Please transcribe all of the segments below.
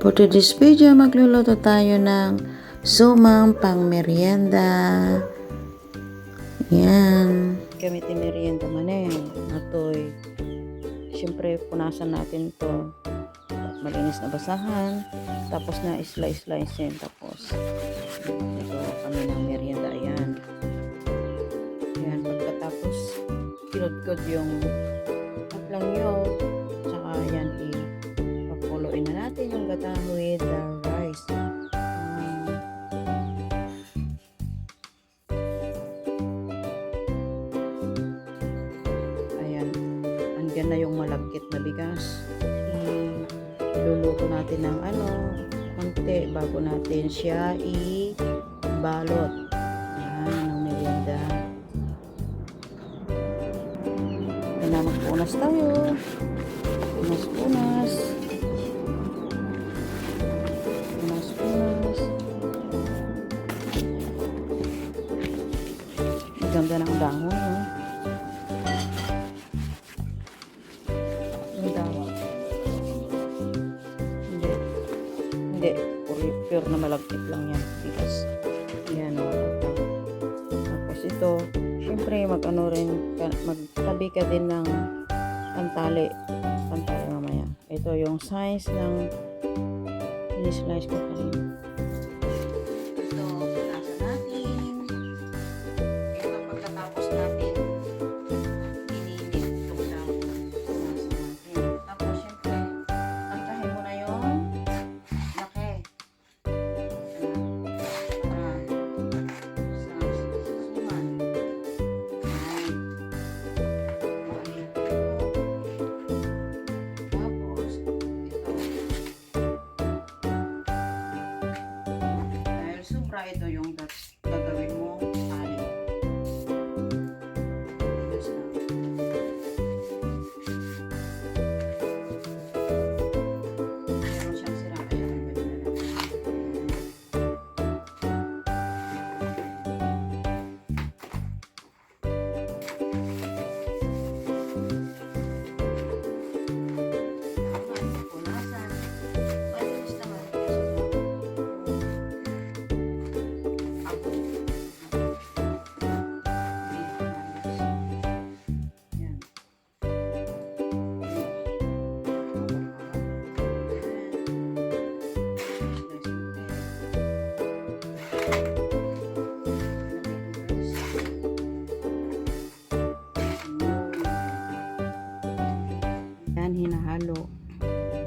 For today's video, magluluto tayo ng sumang pang merienda. Yan. Gamitin merienda man eh. Natoy. Siyempre, punasan natin to malinis na basahan. Tapos na slice-slice yan. Tapos, ito kami ng merienda. Ayan. Ayan. Pagkatapos, kinudkod yung taklang yun. Gata with the rice. Um, ayan. Andyan na yung malagkit na bigas. Iluluto natin ng ano, konti bago natin siya i-balot. Yan, ng merienda. Yan na, magpunas tayo. Punas, ganda ng dahon, no? Ang dahon. Hindi. Hindi. Pure, pure na malagkit lang yan. Bigas. Yan, o. Tapos ito, syempre, mag-ano rin, magtabi ka din ng pantali. Pantali mamaya. Ito yung size ng ini-slice ko kanina. Hinahalo.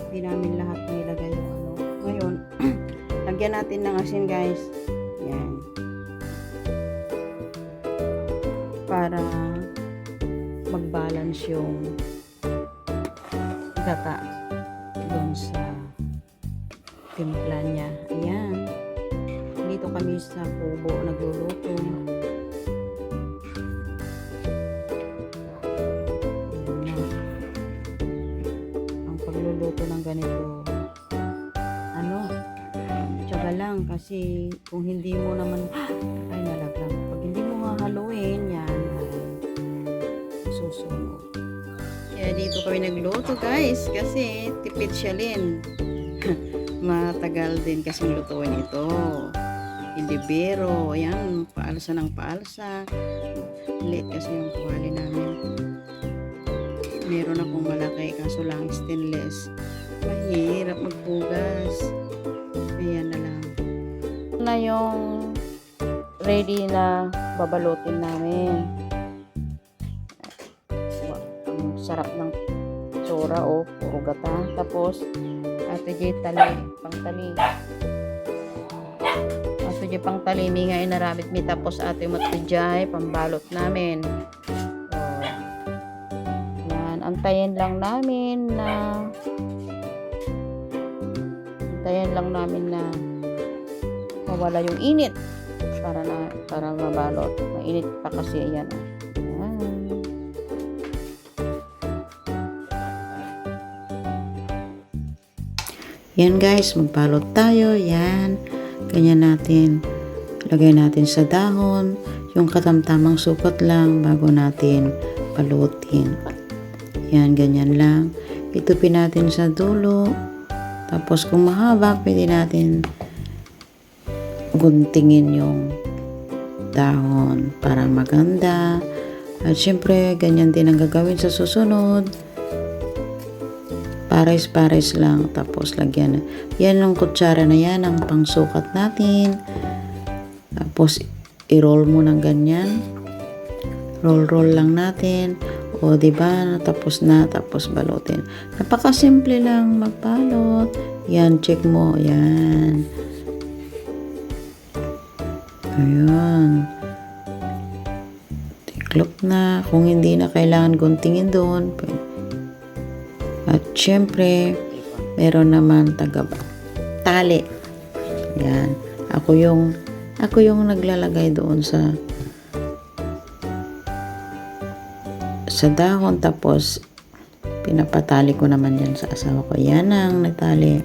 Hindi namin lahat nilagay yung ano. Ngayon, lagyan natin ng asin guys. Yan. Para mag-balance yung gata doon sa timpla niya. Ayan. Dito kami sa kubo nagluluto. Ganito, ano, tsaga lang kasi kung hindi mo naman, ay nalaglag. Pag hindi mo hahaluin, yan, ay susunog. Kaya dito kami nagluto guys kasi tipid siya din. Matagal din kasi lutuin ito. Hindi biro. Ayan, paalsa ng paalsa. Late kasi yung kuwali namin. Meron akong malaki kaso lang stainless. Mahirap magpugas. Ayan na lang. Na yung ready na babalutin namin. Ang sarap ng tsura o puro gata. Tapos, ate J tali, pang tali. Ate J pang tali, mi nga inaramit mi. Tapos ate Jai, pambalot namin. O, yan, antayin lang namin na antayin lang namin na mawala yung init para na para mabalot. Mainit pa kasi ayan. o. Ayan. Yan guys, magbalot tayo. Yan. Ganyan natin. Lagay natin sa dahon. Yung katamtamang sukat lang bago natin palutin. Yan, ganyan lang. Itupin natin sa dulo. Tapos kung mahaba, pwede natin guntingin yung dahon para maganda. At syempre, ganyan din ang gagawin sa susunod. Pares-pares lang. Tapos lagyan. Yan yung kutsara na yan, ang pangsukat natin. Tapos, i-roll mo ng ganyan. Roll-roll lang natin. O, di ba? Tapos na. Tapos balutin. Napakasimple lang magbalot. Yan, check mo. Yan. Ayan. Tiklop na. Kung hindi na kailangan guntingin doon. pwede. At syempre, meron naman taga tali. Yan. Ako yung ako yung naglalagay doon sa sa dahon tapos pinapatali ko naman yan sa asawa ko. Yan ang natali.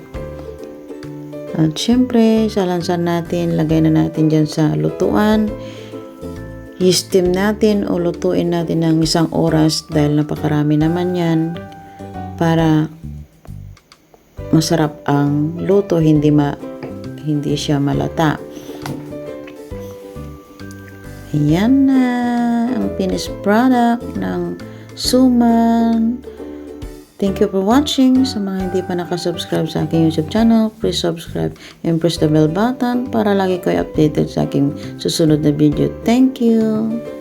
At syempre, salansan natin, lagay na natin dyan sa lutuan. I-steam natin o lutuin natin ng isang oras dahil napakarami naman yan para masarap ang luto, hindi ma hindi siya malata. Ayan na ang finished product ng suman. Thank you for watching. Sa mga hindi pa nakasubscribe sa aking YouTube channel, please subscribe and press the bell button para lagi kayo updated sa aking susunod na video. Thank you!